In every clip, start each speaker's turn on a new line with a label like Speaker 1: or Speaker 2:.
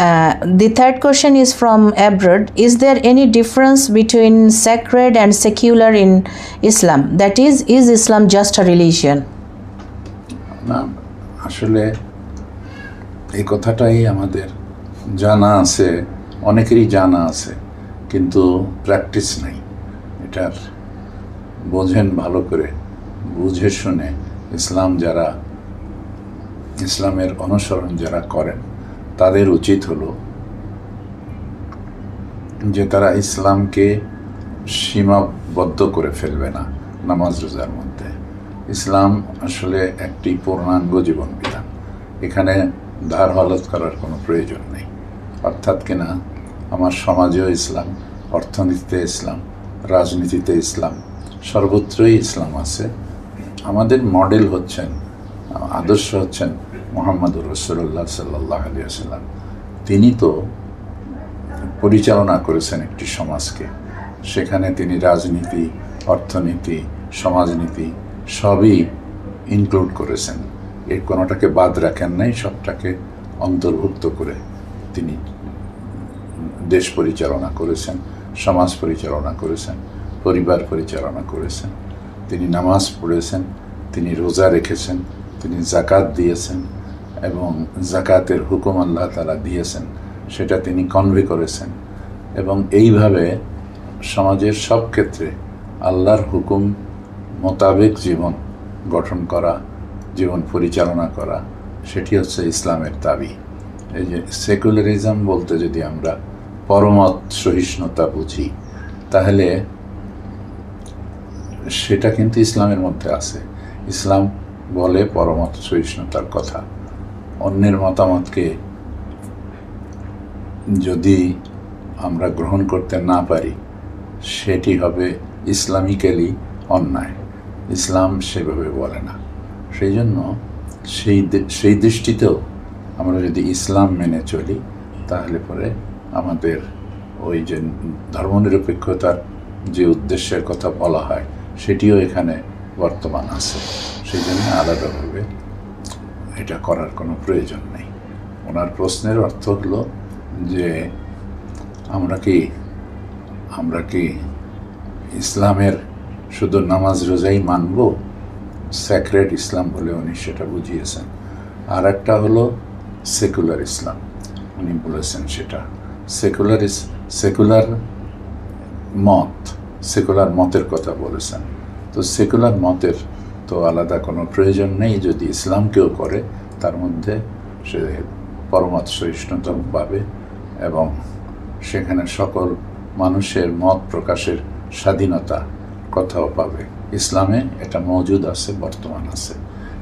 Speaker 1: Uh, the third question is from abroad. Is there any difference between sacred and secular in Islam? That is, is Islam just a religion?
Speaker 2: আসলে এই কথাটাই আমাদের জানা আছে অনেকেরই জানা আছে কিন্তু প্র্যাকটিস নাই এটার বোঝেন ভালো করে বুঝে শুনে ইসলাম যারা ইসলামের অনুসরণ যারা করেন তাদের উচিত হলো যে তারা ইসলামকে সীমাবদ্ধ করে ফেলবে না নামাজ রোজার মধ্যে। ইসলাম আসলে একটি পূর্ণাঙ্গ জীবন বিধান এখানে ধার হলত করার কোনো প্রয়োজন নেই। অর্থাৎ কিনা আমার সমাজেও ইসলাম, অর্থনীতিতে ইসলাম, রাজনীতিতে ইসলাম, সর্বত্রই ইসলাম আছে। আমাদের মডেল হচ্ছেন, আদর্শ হচ্ছেন মোহাম্মদুর রসুল্লাহ সাল্লাহ আলিয়া সাল্লাম তিনি তো পরিচালনা করেছেন একটি সমাজকে। সেখানে তিনি রাজনীতি, অর্থনীতি, সমাজনীতি সবই ইনক্লুড করেছেন। এর কোনোটাকে বাদ রাখেন নাই, সবটাকে অন্তর্ভুক্ত করে তিনি দেশ পরিচালনা করেছেন, সমাজ পরিচালনা করেছেন, পরিবার পরিচালনা করেছেন। তিনি নামাজ পড়েছেন, তিনি রোজা রেখেছেন, তিনি জাকাত দিয়েছেন। এবং জাকাতের হুকুম আল্লাহ তালা দিয়েছেন, সেটা তিনি কনভে করেছেন। এবং এইভাবে সমাজের সব ক্ষেত্রে আল্লাহর হুকুম মোতাবেক জীবন গঠন করা, জীবন পরিচালনা করা, সেটি হচ্ছে ইসলামের দাবি। এই যে সেকুলারিজম বলতে যদি আমরা পরমত সহিষ্ণুতা বুঝি, তাহলে সেটা কিন্তু ইসলামের মধ্যে আছে। ইসলাম বলে পরমত সহিষ্ণুতার কথা। অন্যের মতামতকে যদি আমরা গ্রহণ করতে না পারি, সেটি হবে ইসলামিক্যালি অন্যায়। ইসলাম সেভাবে বলে না। সেই জন্য সেই সেই দৃষ্টিতেও আমরা যদি ইসলাম মেনে চলি, তাহলে পরে আমাদের ওই যে ধর্মনিরপেক্ষতার যে উদ্দেশ্যের কথা বলা হয়, সেটিও এখানে বর্তমান আছে। সেই জন্য আলাদাভাবে এটা করার কোনো প্রয়োজন নেই। ওনার প্রশ্নের অর্থ হলো যে আমরা কি আমরা কি ইসলামের শুধু নামাজ রোজাই মানব? স্যাক্রেড ইসলাম বলে উনি সেটা বুঝিয়েছেন। আর একটা হলো সেকুলার ইসলাম উনি বলেছেন সেটা। সেকুলার ইস সেকুলার মত সেকুলার মতের কথা বলেছেন। তো সেকুলার মতের তো আলাদা কোনো প্রয়োজন নেই যদি ইসলাম কেউ করে, তার মধ্যে সে পরমত সহিষ্ণুতা পাবে এবং সেখানে সকল মানুষের মত প্রকাশের স্বাধীনতা কথাও পাবে। ইসলামে এটা মজুদ আছে, বর্তমান আছে।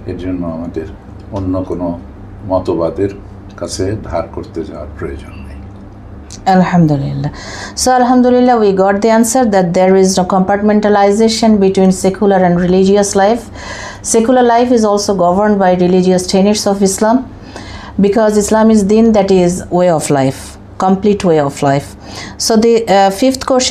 Speaker 2: এর জন্য আমাদের অন্য কোনো মতবাদের কাছে ধার করতে যাওয়ার প্রয়োজন
Speaker 1: Alhamdulillah. So, Alhamdulillah, we got the answer that there is no compartmentalization between secular and religious life. Secular life is also governed by religious tenets of Islam because Islam is din that is way of life, complete way of life. So, the uh, fifth question.